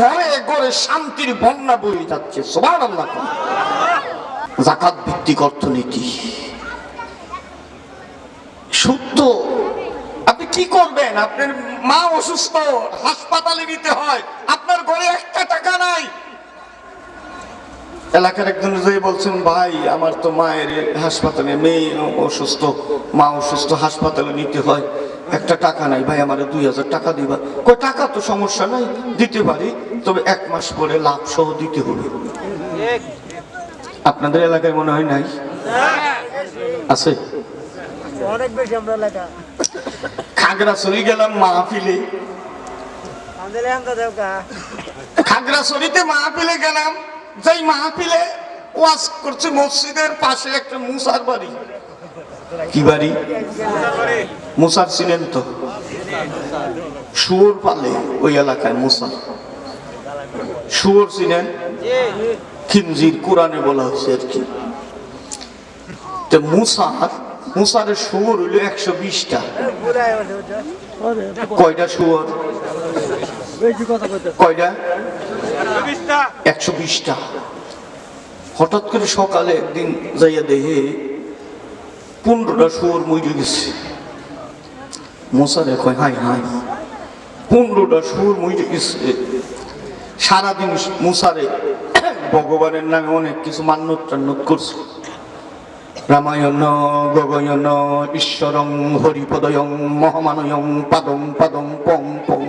ঘরে ঘরে শান্তির বন্যা বয়ে যাচ্ছে সবার আল্লাহ জাকাত ভিত্তিক অর্থনীতি। সত্য আপনি কি করবেন? আপনার মা অসুস্থ, হাসপাতালে নিতে হয়, আপনার ঘরে একটা টাকা নাই। এলাকার একজন বলছেন, ভাই, আমার তো মায়ের হাসপাতালে মেয়ে অসুস্থ, মা অসুস্থ, হাসপাতালে নিতে হয়। একটা টাকা নাই ভাই আমার দুই হাজার টাকা দিবা। কই টাকা তো সমস্যা নাই দিতে পারি তবে এক মাস পরে লাভ সহ দিতে হবে। আপনাদের এলাকায় মনে হয় নাই? আছে? অনেক বেশি আমরা এলাকা। খাগড়াছড়ি গেলাম মাহফিলে। খাগড়াছড়িতে মাহফিলে গেলাম যেই মাহফিলে ওয়াজ করছে মসজিদের পাশে একটা মুসার বাড়ি। কি বাড়ি? মুসার ছিলেন তো? শুয়োর পালে ওই এলাকায় মুসা। শুয়োর ছিলেন? খিনজির কোরআনে বলা হয়েছে আর কি। তো মুসার মুসারের শুয়োর হইল একশো বিশটা। কয়টা কইতে কয়টা? একশো বিশটা। হঠাৎ করে সকালে একদিন যাইয়া দেখে পনেরোটা শুয়োর মরে গেছে। মশারে কয় হাই হাই পনেরোটা শুয়োর মরে গেছে সারাদিন মুসারে ভগবানের নামে অনেক কিছু মান্যত টান্নত করছে। রামায়ণ গগয়ন ঈশ্বরং, হরিপদয়ং, মহামানয়ং, পাদং পাদং, পং পং।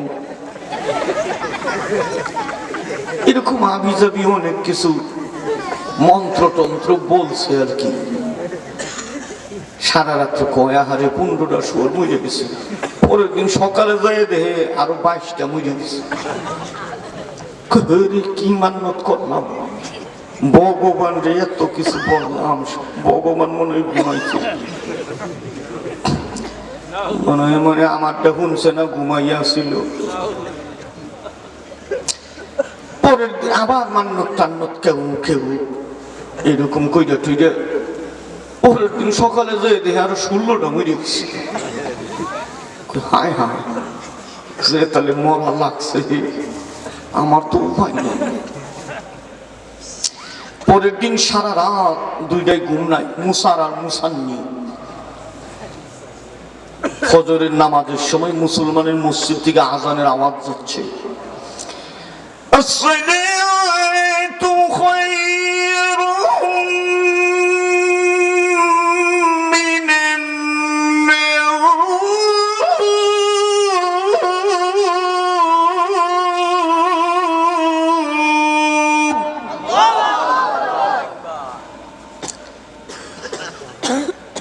এরকম আবিজাবি অনেক কিছু মন্ত্রতন্ত্র বলছে আর কি। সারা রাত্র কয়, আহারে, পনেরোটা শুয়ার মরে গেছে। পরের দিন সকালে যায় দেহে আরও বাইশটা মরে গেছে। কি মান্যত করলাম? ভগবান রে, এত কিছু বললাম, ভগবান মনে ঘুমাইছে। মনে মনে আমারটা শুনছে না, ঘুমাইয়া ছিল পরের দিন আবার মান্নত টান্নত কেউ কেউ এরকম কইরা টুইরা সকালে যেয়ে দেখে আরও হায় হায়, যে তাহলে মরা লাগছে। আমার তো উপায় নেই। পরের দিন সারা রাত দুইটাই ঘুম নাই, মুসার আর মুসান্নি ফজরের নামাজের সময় মুসলমানের মসজিদ থেকে আজানের আওয়াজ যাচ্ছে।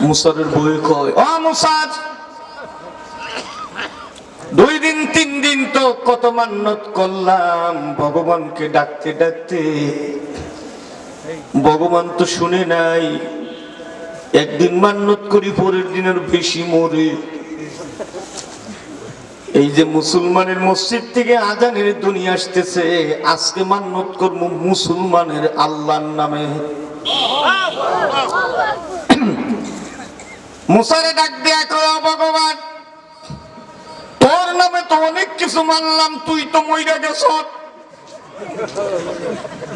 মুসারের বই কয় ও দুই দিন, তিন দিন তো কত মান্যত করলাম, ভগবানকে ডাকতে ডাকতে। ভগবান তো শুনে নাই, একদিন মান্যত করি, পরের দিনের বেশি মরে। এই যে মুসলমানের মসজিদ থেকে আজানের দুনিয়া আসতেছে, আজকে মান্যত করব মুসলমানের আল্লাহর নামে। মুসারে ডাক দেয়া কয় ভগবান, তোর নামে তো অনেক কিছু মানলাম, তুই তো মইরা গেছ।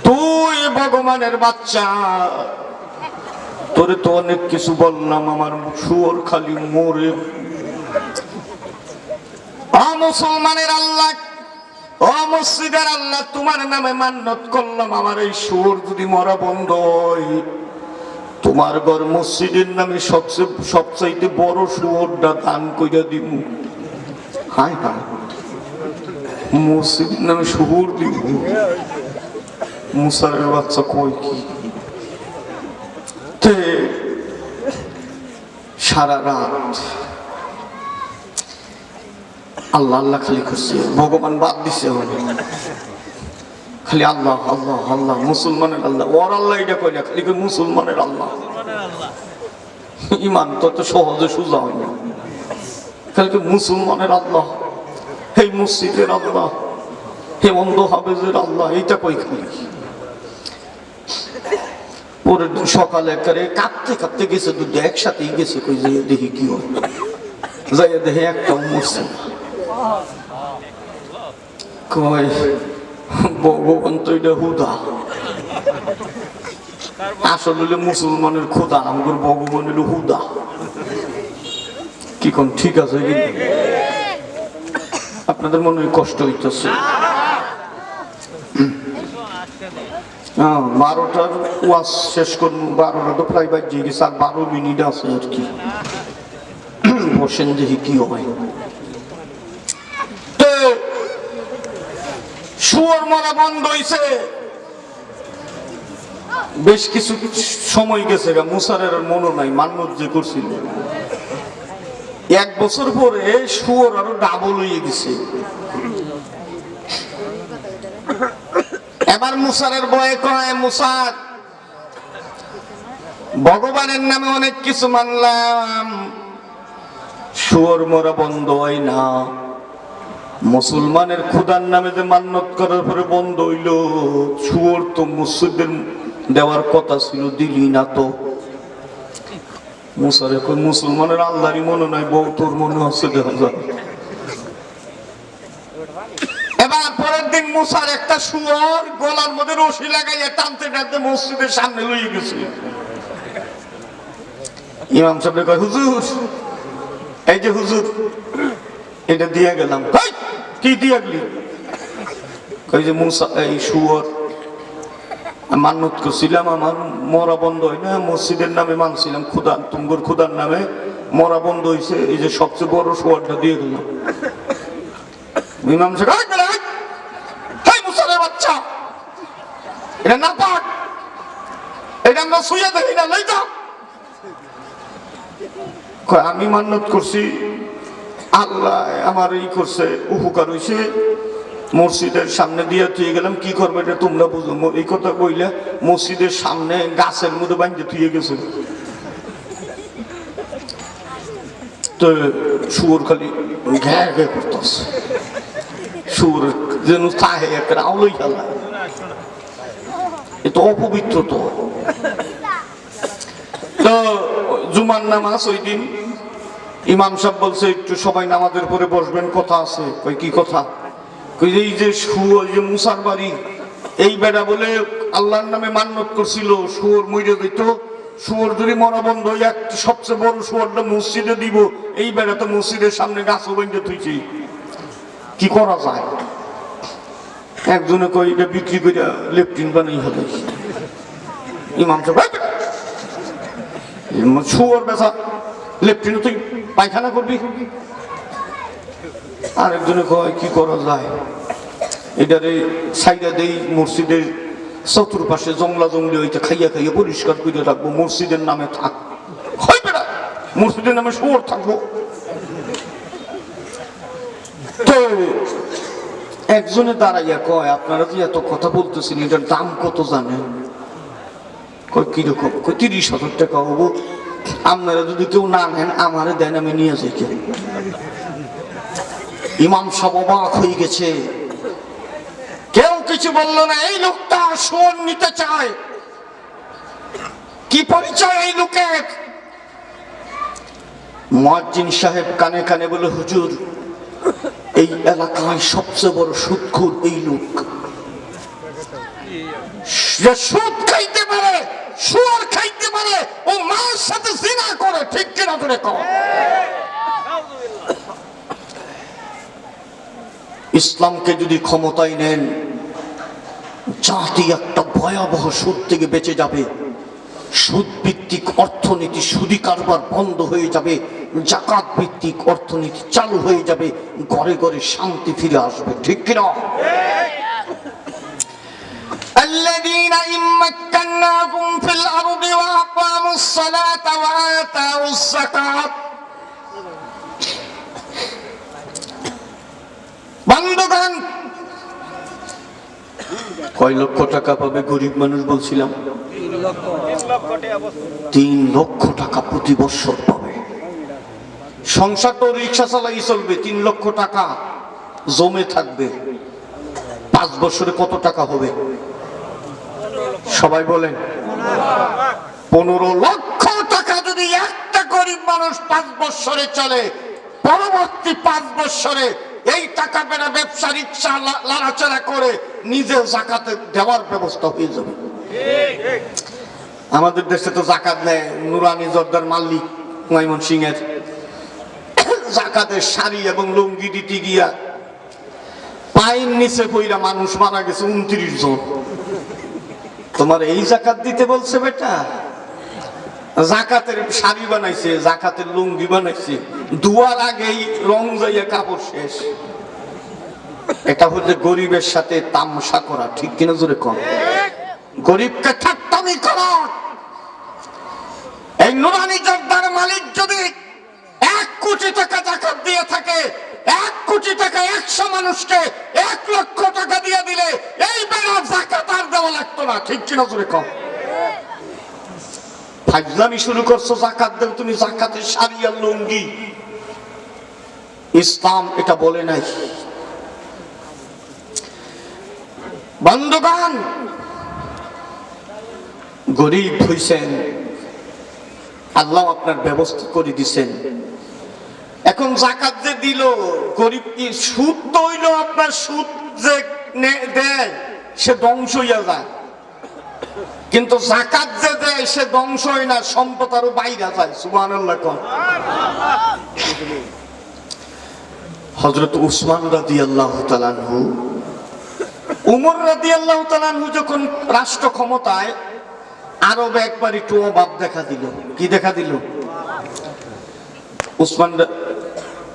তুই ভগবানের বাচ্চা। তোরে তো অনেক কিছু বললাম, আমার সুর খালি মোরে। মুসলমানের আল্লাহ, ও মসজিদের আল্লাহ, তোমার নামে মান্যত করলাম, আমার এই সুর যদি মরা বন্ধ হয়। তোমার ঘর মসজিদের নামে সবচেয়ে, সবচাইতে বড় শুয়োরটা দান কইরা দিব হায় হায়। মসজিদের নামে শুয়োর দিব মুসারের বাচ্চা কই কি? সারা রাত আল্লাহ আল্লাহ খালি করছে ভগবান বাদ দিছে খালি আল্লাহ আল্লাহ আল্লাহ, মুসলমানের আল্লাহ। ওর আল্লাহ এটা কই না খালি মুসলমানের আল্লাহ। ইমান তো তো সহজে সোজা হয় না। খালি মুসলমানের আল্লাহ। এই মসজিদের আল্লাহ, হে অন্ধ হাবেজের আল্লাহ, এইটা কই খালি? পরের দিন সকালে করে কাঁদতে কাঁদতে গেছে দুটো একসাথেই গেছে, কই যে দেখি কি হয়। যাইয়া দেখে একটাও মরছে কয় ভগবান তো এটা হুদা। আসলে হলো মুসলমানের খোদা আমাদের ভগবান হলো হুদা। কি কোন ঠিক আছে কি? আপনাদের মনে কষ্ট হইতেছে। বারোটার ওয়াজ শেষ করব বারোটা তো প্রায় বাজে গেছে, আর বারো মিনিট আছে আর কি। বসেন দেখি কি হয় তো শুয়োর মারা বন্ধ হইছে। বেশ কিছু সময় গেছে গা, মুসারের মনে নাই মান্নত যে করছিল। এক বছর পরে শুয়োর আরও ডাবল হয়ে গেছে। এবার মুসারের বয়ে কয়, মুসার, ভগবানের নামে অনেক কিছু মানলাম। শুয়োর মরা বন্ধ হয় না। মুসলমানের খুদার নামে যে মান্যত করার পরে বন্ধ হইল শুয়োর তো মসজিদের দেওয়ার কথা ছিল দিলি না তো। মুসলমানের আল্লাহরই মনে নাই বউ তোর মনে আছে এবার পরের দিন মুসার একটা শুয়োর গলার মধ্যে রশি লাগাইয়া টানতে টানতে মসজিদের সামনে লইয়ে গেছে। ইমাম সাহেব কয় হুজুর এই যে হুজুর এটা দিয়ে গেলাম। কই, কি দিয়ে গেলি? কই যে মুসা এই শুয়োর। মান্নত করছিলাম আমার মরা বন্ধ হয় না মসজিদের নামে মানছিলাম খুদা তুমগুর খুদার নামে মরা বন্ধ হয়েছে এই যে সবচেয়ে বড় শুয়ারটা দিয়ে গেলাম ইমাম সাহেব "এই বেটা, এই! এই মুসারের বাচ্চা এটা না পাক এটা আমরা শুয়ে দেখি না লই যাও কয়, আমি মান্নত করছি আল্লাহ আমার এই করছে, উপকার হইছে। মসজিদের সামনে দিয়ে তুই গেলাম, কি করবে এটা তোমরা বুঝো। এই কথা কইলে মসজিদের সামনে গাছের মধ্যে বাঁধতে তুই গেছে। তো শুয়োর খালি ঘ্যা ঘ্যা করতেছে। শুয়োর যেন চাহে একটা আউলই খেলা এ তো অপবিত্র তো তো জুমার নামাজ ওই দিন ইমাম সাহেব বলছে, একটু সবাই নামাজের পরে বসবেন, কথা আছে। কই কি কথা? কই এই যে শুয়োর যে মুসার বাড়ি, এই বেড়া বলে আল্লাহর নামে মান্যত করছিল, শুয়োর মরে দিত শুয়োর যদি মরা বন্ধ হয়ে এক, সবচেয়ে বড় শুয়োরটা মসজিদে দিব, এই বেড়া তো মসজিদের সামনে গাছ বেঁধে তুইছি কি করা যায়? একজনে কই এটা বিক্রি করে লেফটিন বানাই হবে। ইমাম সাহেব শুয়োর বেচা লেফটিনে তুই পায়খানা করবি? আরেকজনে কয়, কি করা যায়? এটারে সাইডা দেই, মসজিদের চতুর্পাশে জংলা জঙ্গলি হইতে খাইয়া খাইয়া পরিষ্কার করে রাখব, মসজিদের নামে থাক। বেড়া, মসজিদের নামে শুয়োর থাকব। তো একজনে দাঁড়াইয়া কয়, আপনারা যে এত কথা বলতেছেন, এটার দাম কত জানেন? কয়, কীরকম? কয়, তিরিশ হাজার টাকা হব। আপনারা যদি কেউ না নেন, আমারে দেন, আমি নিয়ে যাই ইমাম সব অবাক হয়ে গেছে। কেউ কিছু বলল না, এই লোকটা সোন নিতে চায়। কি পরিচয় এই লোকের? মজ্জিন সাহেব কানে কানে বলে, হুজুর, এই এলাকায় সবচেয়ে বড় সুদখুর এই লোক। সুদ খাইতে পারে, সুয়ার খাইতে পারে ও মায়ের সাথে জিনা করে, ঠিক কিনা করে কর ইসলামকে যদি ক্ষমতায় নেন, জাতি একটা ভয়াবহ সুদ থেকে বেঁচে যাবে। সুদ ভিত্তিক অর্থনীতি সুদি কারবার বন্ধ হয়ে যাবে জাকাত ভিত্তিক অর্থনীতি চালু হয়ে যাবে, ঘরে ঘরে শান্তি ফিরে আসবে, ঠিক কিনা? الذين إن مكناكم في الأرض وأقاموا الصلاة وآتوا الزكاة বন্ধুগণ কয় লক্ষ টাকা পাবে গরিব মানুষ বলছিলাম তিন লক্ষ টাকা প্রতি বছর পাবে সংসার তো রিক্সা চালাই চলবে তিন লক্ষ টাকা জমে থাকবে পাঁচ বছরে কত টাকা হবে সবাই বলেন, পনেরো লক্ষ টাকা যদি একটা গরিব মানুষ পাঁচ বছরে চলে, পরবর্তী পাঁচ বছরে এই টাকা বেড়া ব্যবসা রিক্সা লা- লাড়াচাড়া করে নিজে জাকাতে দেওয়ার ব্যবস্থা হয়ে যাবে। আমাদের দেশে তো জাকাত নেয় নুরানি জর্দার মাল্লিক ময়মন সিং এর জাকাতের শাড়ি এবং লুঙ্গি দিতে গিয়া পায়ের নিচে কইরা মানুষ মারা গেছে উনত্রিশ জন। তোমার এই জাকাত দিতে বলছে বেটা? জাকাতের শাড়ি বানাইছে, জাকাতের লুঙ্গি বানাইছে। দুয়ার আগেই রং যাইয়া কাপড় শেষ। এটা হচ্ছে গরিবের সাথে তামসা করা, ঠিক কিনা জোরে কম? গরিবকে ঠাট্টামি করা। এই নুরানি জর্দার মালিক যদি এক কোটি টাকা জাকাত দিয়ে থাকে, এক কোটি টাকা একশো মানুষকে এক লক্ষ টাকা দিয়ে দিলে এই বেড়া জাকাত আর দেওয়া লাগতো না, ঠিক কিনা জোরে কম ফাজলামি শুরু করছ, জাকাত দেও তুমি জাকাতের আর লুঙ্গি। ইসলাম এটা বলে নাই। বন্ধুগণ, গরিব হইছেন, আল্লাহ আপনার ব্যবস্থা করে দিছেন। এখন জাকাত যে দিল গরিব কি সুদ তো হইল আপনার সুদ যে দেয়। সে ধ্বংস হইয়া যায়। কিন্তু জাকাত যে দেয়, সে ধ্বংস হয় না, সম্পদ আরও বাইরে যায় সুবাহ হজরত উসমান আল্লাহ তালানহু উমর আল্লাহ তালানহু যখন রাষ্ট্র ক্ষমতায়, আরবে একবার একটু অভাব দেখা দিল। কি দেখা দিল? উসমান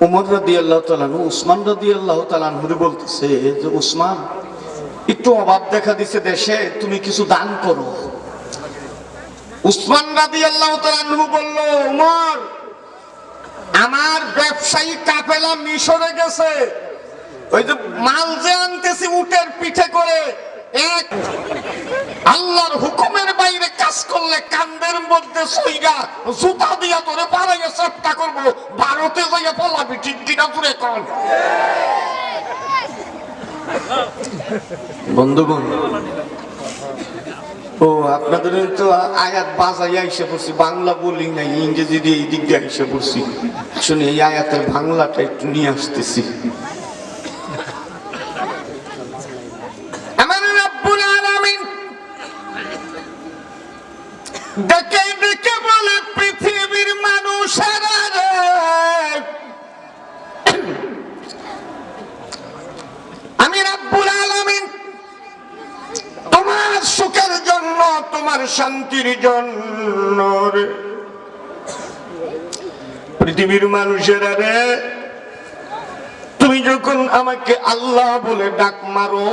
উমর রাদি আল্লাহ তালানহু উসমান রাদি আল্লাহ তালানহুরে বলতেছে যে, উসমান একটু অভাব দেখা দিছে দেশে, তুমি কিছু দান করো। উসমান রাদি আল্লাহ তালানহু বলল, উমর, আমার ব্যবসায়ী কাপেলা মিশরে গেছে। ওই যে মাল যে আনতেছি উটের পিঠে করে, এক আল্লাহর হুকুমের বাইরে কাজ করলে কান্দের মধ্যে সইরা জুতা দিয়া তোরে পাড়াইয়া চেষ্টা করব, ভারতে যাইয়া পলাবি ঠিক কিনা দূরে কন। বন্ধুগণ, ও, আপনাদের তো আয়াত বাজাইয়া এসে পড়ছি, বাংলা বলি নাই, ইংরেজি দিয়ে এই দিক দিয়ে এসে পড়ছি। শুনে এই আয়াতের বাংলাটা একটু নিয়ে আসতেছি আমার রব্বুল আলামিন ডেকে ডেকে বলে পৃথিবীর মানুষেরা রে আমি রব্বুল আলামিন তোমার সুখের জন্য তোমার শান্তির জন্য রে পৃথিবীর মানুষেরা রে, তুমি যখন আমাকে আল্লাহ বলে ডাক মারো,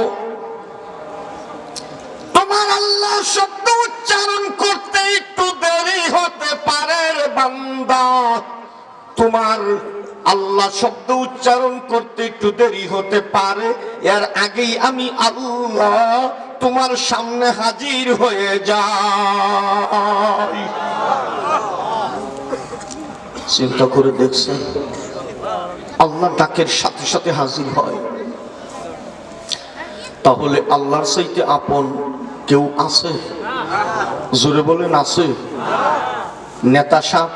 তোমার আল্লাহ শব্দ উচ্চারণ করতে একটু দেরি হতে পারে বান্দা। তোমার আল্লাহ শব্দ উচ্চারণ করতে একটু দেরি হতে পারে, এর আগেই আমি আল্লাহ তোমার সামনে হাজির হয়ে যাই। চিন্তা করে দেখছেন আল্লাহ ডাকের সাথে সাথে হাজির হয়। তাহলে আল্লাহর সাইতে আপন কেউ আছে? জোরে বলেন, আছে। নেতা সাপ,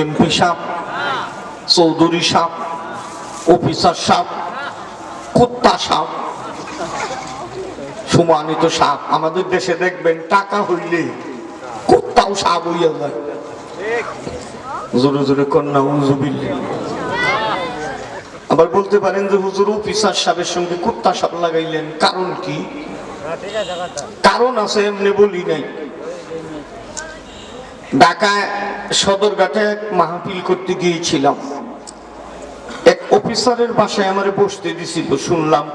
এমপি সাপ, চৌধুরী সাপ, অফিসার সাপ, কুত্তা সাপ, সমানিত সাপ। আমাদের দেশে দেখবেন, টাকা হইলে কুত্তাও সাপ হইয়া যায়। জোরে জোরে কন্যা আবার বলতে পারেন যে হুজুর অফিসার সাহেবের সঙ্গে কুত্তা সাপ লাগাইলেন। কারণ কি? কারণ আছে, এমনি বলি নাই। ঢাকায় সদরঘাটে এক মাহফিল করতে গিয়েছিলাম। এক অফিসারের বাসায় আমারে বসতে দিছিল, শুনলাম।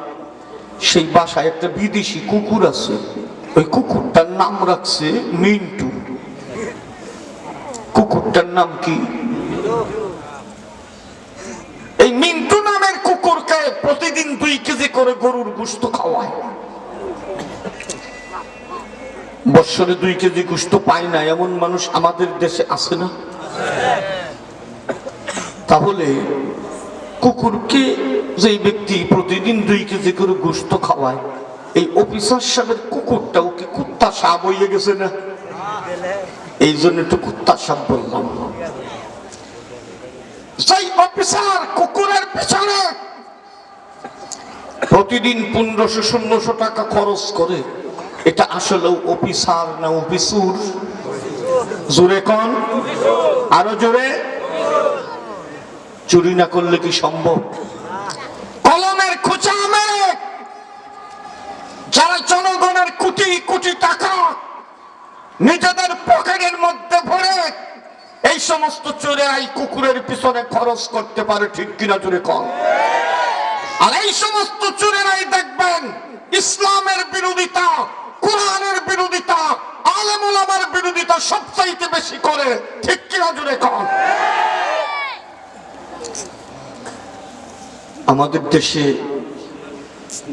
সেই বাসায় একটা বিদেশি কুকুর আছে। ওই কুকুরটার নাম রাখছে মিন্টু। কুকুরটার নাম কি? এই মিন্টু নামের কুকুরকে প্রতিদিন দুই কেজি করে গরুর গুস্ত খাওয়ায়। বৎসরে দুই কেজি গুস্ত পায় না, এমন মানুষ আমাদের দেশে আছে না? তাহলে কুকুরকে যে ব্যক্তি প্রতিদিন দুই কেজি করে গোস্ত খাওয়ায়, এই অফিসার সাহেবের কুকুরটাও কি কুত্তা সাপ হয়ে গেছে না? এই জন্য একটু কুত্তা সাপ বললাম সেই পিসার কুকুরের পিছনে প্রতিদিন পনেরোশো, ষোলোশো টাকা খরচ করে, এটা আসলে অফিসার না অফিসুর? জোরে কন। আরও জোরে। চুরি না করলে কি সম্ভব? কলমের খোঁচা মেরে যারা জনগণের কোটি কোটি টাকা নিজেদের এই সমস্ত চোরে আই কুকুরের পিছনে খরচ করতে পারে, ঠিক কিনা জোরে কম আর এই সমস্ত চোরেরাই দেখবেন, ইসলামের বিরোধিতা, কোরআনের বিরোধিতা বিরোধিতা সবচাইতে বেশি করে, ঠিক কিনা জোরে কম আমাদের দেশে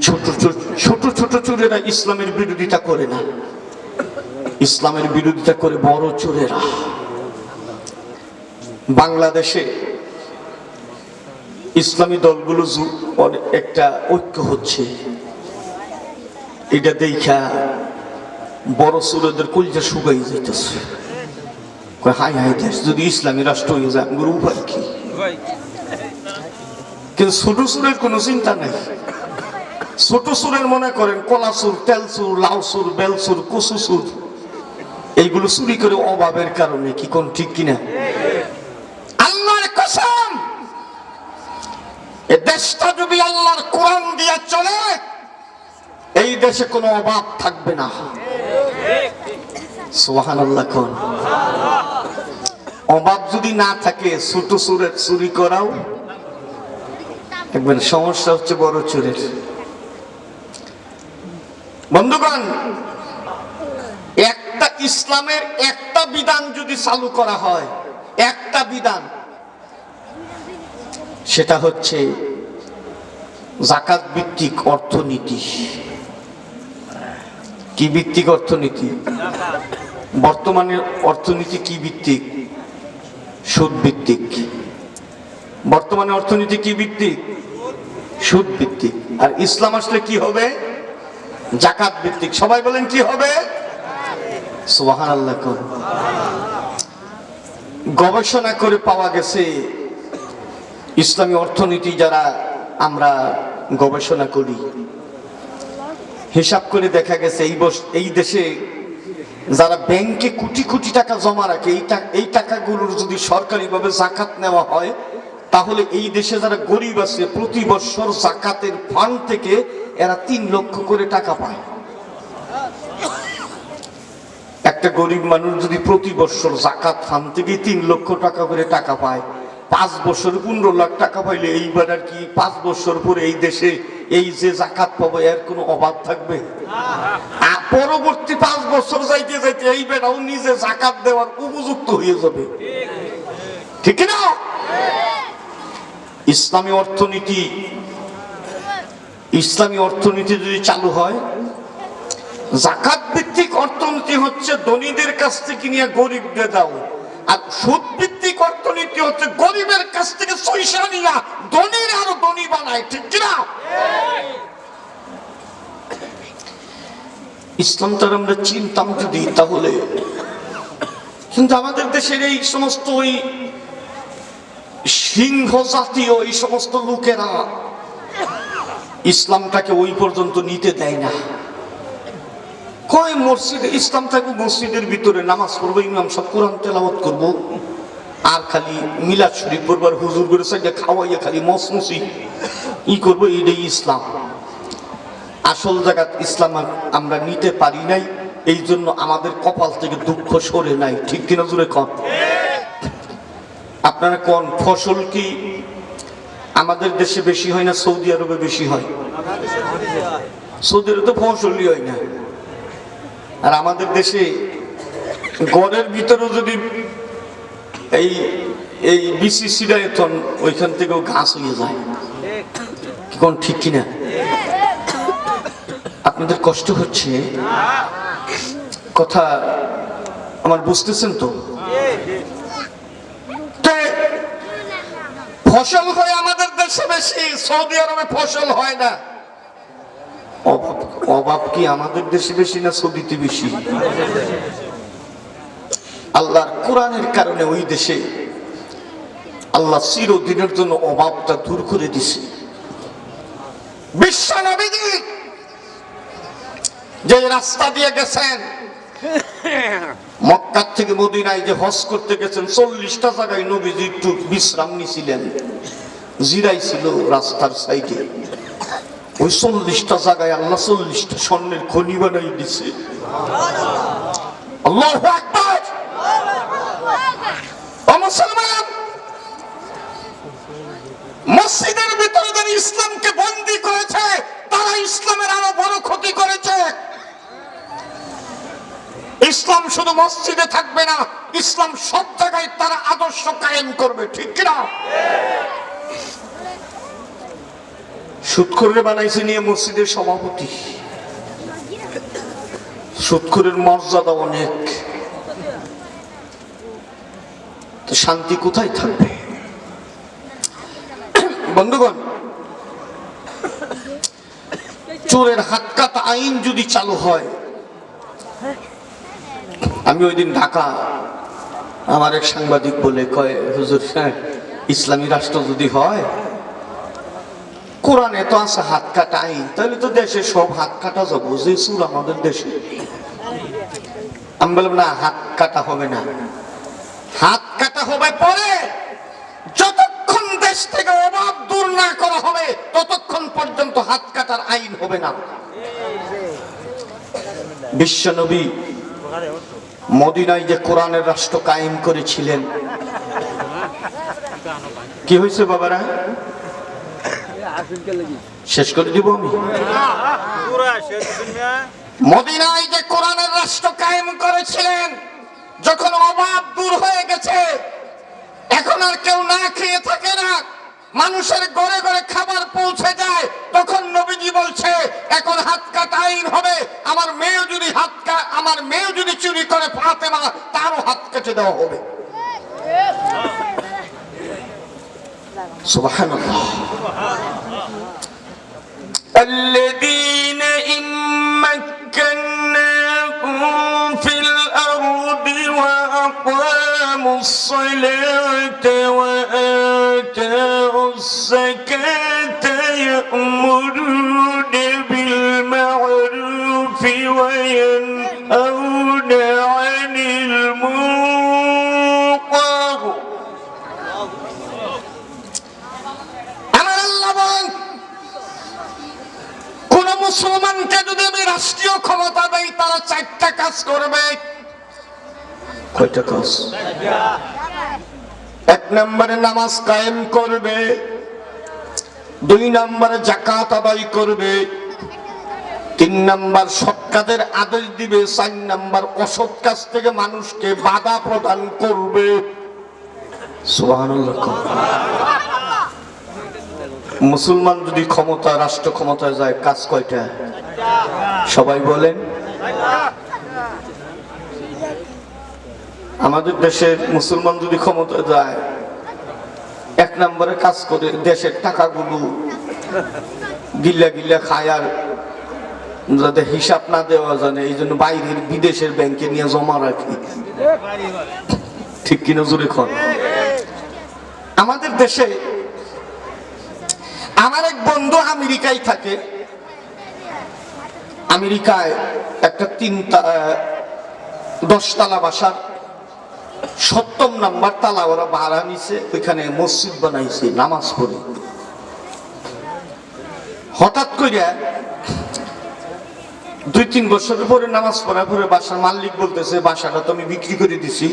ছোট ছোট ছোট ছোট চোরেরা ইসলামের বিরোধিতা করে না। ইসলামের বিরোধিতা করে বড় চোরেরা। বাংলাদেশে ইসলামী দলগুলো একটা ঐক্য হচ্ছে। এটা দেখা বড় সুরদের কলজা শুকাই যাইতেছে। হাই হাই দেশ যদি ইসলামী রাষ্ট্র হয়ে যায়, আমার উপায় কি? কিন্তু ছোট সুরের কোনো চিন্তা নেই। ছোট সুরের মনে করেন, কলা সুর তেল সুর লাউ সুর বেল সুর কচু সুর এইগুলো চুরি করে অভাবের কারণে, কি কোন ঠিক কিনা? আল্লাহর কসম, এ দেশটা যদি আল্লাহর কোরআন দিয়ে চলে, এই দেশে কোনো অভাব থাকবে না। সোহান আল্লাহ কোন। অভাব যদি না থাকে, ছোট সুরের চুরি করাও দেখবেন সমস্যা হচ্ছে বড় চুরের। বন্ধুগণ একটা ইসলামের একটা বিধান যদি চালু করা হয়, একটা বিধান। সেটা হচ্ছে জাকাত ভিত্তিক অর্থনীতি। কি ভিত্তিক অর্থনীতি? বর্তমানে অর্থনীতি কি ভিত্তিক? সুদ ভিত্তিক বর্তমানে অর্থনীতি কি ভিত্তিক? সুদ ভিত্তিক আর ইসলাম আসলে কি হবে? জাকাত ভিত্তিক সবাই বলেন কি হবে? গবেষণা করে পাওয়া গেছে, ইসলামী অর্থনীতি যারা আমরা গবেষণা করি, হিসাব করে দেখা গেছে এই এই দেশে যারা ব্যাংকে কোটি কোটি টাকা জমা রাখে, এই এই টাকাগুলোর যদি সরকারিভাবে জাকাত নেওয়া হয়, তাহলে এই দেশে যারা গরিব আছে, প্রতি বছর জাকাতের ফান্ড থেকে এরা তিন লক্ষ করে টাকা পায়। একটা গরিব মানুষ যদি প্রতি বছর জাকাত ফান্ড থেকে তিন লক্ষ টাকা করে টাকা পায়, পাঁচ বছর পনেরো লাখ টাকা পাইলে এইবার আর কি পাঁচ বছর পরে এই দেশে এই যে জাকাত পাবো, এর কোনো অভাব থাকবে? পরবর্তী পাঁচ বছর যাইতে যাইতে এই বেটাও নিজে জাকাত দেওয়ার উপযুক্ত হয়ে যাবে। ঠিক না? ইসলামী অর্থনীতি ইসলামী অর্থনীতি যদি চালু হয় জাকাত ভিত্তিক অর্থনীতি হচ্ছে ধনীদের কাছ থেকে নিয়ে গরিবদের দাও। আর সুদ ভিত্তিক অর্থনীতি হচ্ছে গরিবের কাছ থেকে পয়সা নিয়ে ধনীর আরও ধনী বানায়, ঠিক কিনা? ইসলাম তার আমরা চিনতাম যদি তাহলে। কিন্তু আমাদের দেশের এই সমস্ত ওই সিংহ জাতীয় এই সমস্ত লোকেরা ইসলামটাকে ওই পর্যন্ত নিতে দেয় না। কয় মসজিদে, ইসলাম থাকবে মসজিদের ভিতরে, নামাজ পড়ব, ইমাম সব কোরআন তেলাওয়াত করব। আর খালি মিলাদ শরীফ পড়বার হুজুর করে সাইডে খাওয়াইয়া খালি মসমসি ই করব এটাই ইসলাম। আসল জায়গা ইসলাম আম- আমরা নিতে পারি নাই এই জন্য আমাদের কপাল থেকে দুঃখ সরে নাই। ঠিক কিনা জুড়ে কন? আপনারা কোন, ফসল কি আমাদের দেশে বেশি হয় না সৌদি আরবে বেশি হয়? সৌদি আরবে তো ফসলই হয় না। আর আমাদের দেশে গড়ের ভিতরেও যদি এই এই বিসিসিরা এখন ওইখান থেকেও ঘাস হয়ে যায়। কোন ঠিক কিনা? আপনাদের কষ্ট হচ্ছে? কথা আমার বুঝতেছেন তে, ফসল হয় আমাদের দেশে বেশি সৌদি আরবে ফসল হয় না। অভাব অভাব কি আমাদের দেশে বেশি না সৌদিতে বেশি? আল্লাহর কোরআনের কারণে ওই দেশে আল্লাহ চিরদিনের জন্য অভাবটা দূর করে দিছে। বিশ্ব যে রাস্তা দিয়ে গেছেন, মক্কার থেকে মদিনায় যে হজ করতে গেছেন, চল্লিশটা জায়গায় নবীজি একটু বিশ্রাম নিছিলেন। জিরাই ছিল রাস্তার সাইডে। ওই চল্লিশটা জায়গায় আল্লাহ চল্লিশটা স্বর্ণের খনি বানাই দিছে। মসজিদের ভিতরে যারা ইসলামকে বন্দি করেছে, তারা ইসলামের আরও বড় ক্ষতি করেছে। ইসলাম শুধু মসজিদে থাকবে না, ইসলাম সব জায়গায় তারা আদর্শ কায়েম করবে, ঠিক কিনা? সুৎখরের বানাইছে নিয়ে মসজিদের সভাপতি। সুৎখরের মর্যাদা অনেক। তো শান্তি কোথায় থাকবে? বন্ধুগণ, চোরের হাত কাটা আইন যদি চালু হয়, আমি ওই দিন ঢাকা আমার এক সাংবাদিক বলে কয়, হুজুর সাহেব, ইসলামী রাষ্ট্র যদি হয় কোরআনে তো আছে হাত কাটা আইন, তাহলে তো দেশে সব হাত কাটা যাব যে সুর আমাদের দেশে। আমি বললাম, না, হাত কাটা হবে না। হাত কাটা হবে পরে। যতক্ষণ দেশ থেকে অভাব দূর না করা হবে, ততক্ষণ পর্যন্ত হাত কাটার আইন হবে না। বিশ্বনবী মদিনায় যে কোরআনের রাষ্ট্র কায়েম করেছিলেন, কি হয়েছে বাবারা? শেষ করে দিব আমি। মদিনায় যে কোরআনের রাষ্ট্র কায়েম করেছিলেন, যখন অভাব দূর হয়ে গেছে, এখন আর কেউ না খেয়ে থাকে না। মানুষের ঘরে ঘরে খাবার পৌঁছে যায়, তখন নবীজি বলছে, এখন হাত কাটা আইন হবে। আমার মেয়ে যদি হাত আমার মেয়ে যদি চুরি করে ফাতেমা, তারও হাত কেটে দেওয়া হবে। سبحان الله. الذين إن مكناهم في الأرض وأقاموا الصلاة রাষ্ট্রীয় ক্ষমতা দেই তারা চারটা কাজ করবে। কয়টা কাজ? এক নম্বরে নামাজ কায়েম করবে, দুই নম্বরে জাকাত আদায় করবে, তিন নাম্বার সৎ কাজের আদেশ দিবে, চার নাম্বার অসৎ কাজ থেকে মানুষকে বাধা প্রদান করবে। মুসলমান যদি ক্ষমতা রাষ্ট্র ক্ষমতায় যায়, কাজ কয়টা? সবাই বলেন। আমাদের দেশের মুসলমান যদি ক্ষমতা যায়, এক নম্বরে কাজ করে দেশের টাকাগুলো গিল্লা গিল্লা খায় আর যাতে হিসাব না দেওয়া জানে, এই জন্য বাইরের বিদেশের ব্যাংকে নিয়ে জমা রাখি। ঠিক কিনা জোরে খন আমাদের দেশে আমার এক বন্ধু আমেরিকায় থাকে। আমেরিকায় একটা তিন দশতলা বাসার সপ্তম নাম্বার তালা ওরা ভাড়া নিছে, ওইখানে মসজিদ বানাইছে, নামাজ পড়ে। হঠাৎ করে দুই তিন বছরের পরে নামাজ পড়ার পরে বাসার মালিক বলতেছে, বাসাটা তো আমি বিক্রি করে দিছি।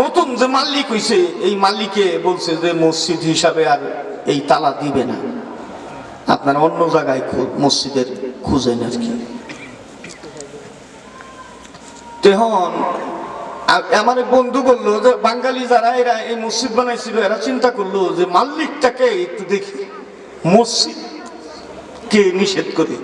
নতুন যে মালিক হইছে, এই মালিকে বলছে যে, মসজিদ হিসাবে আর এই তালা দিবে না। আপনার অন্য জায়গায় মসজিদের খুঁজেন আর কি? তেহন আমার এক বন্ধু বলল যে, বাঙালি যারা, এরা এই মসজিদ বানাইছিল, এরা চিন্তা করল যে, মালিকটাকে একটু দেখি। মসজিদ কে নিষেধ করে?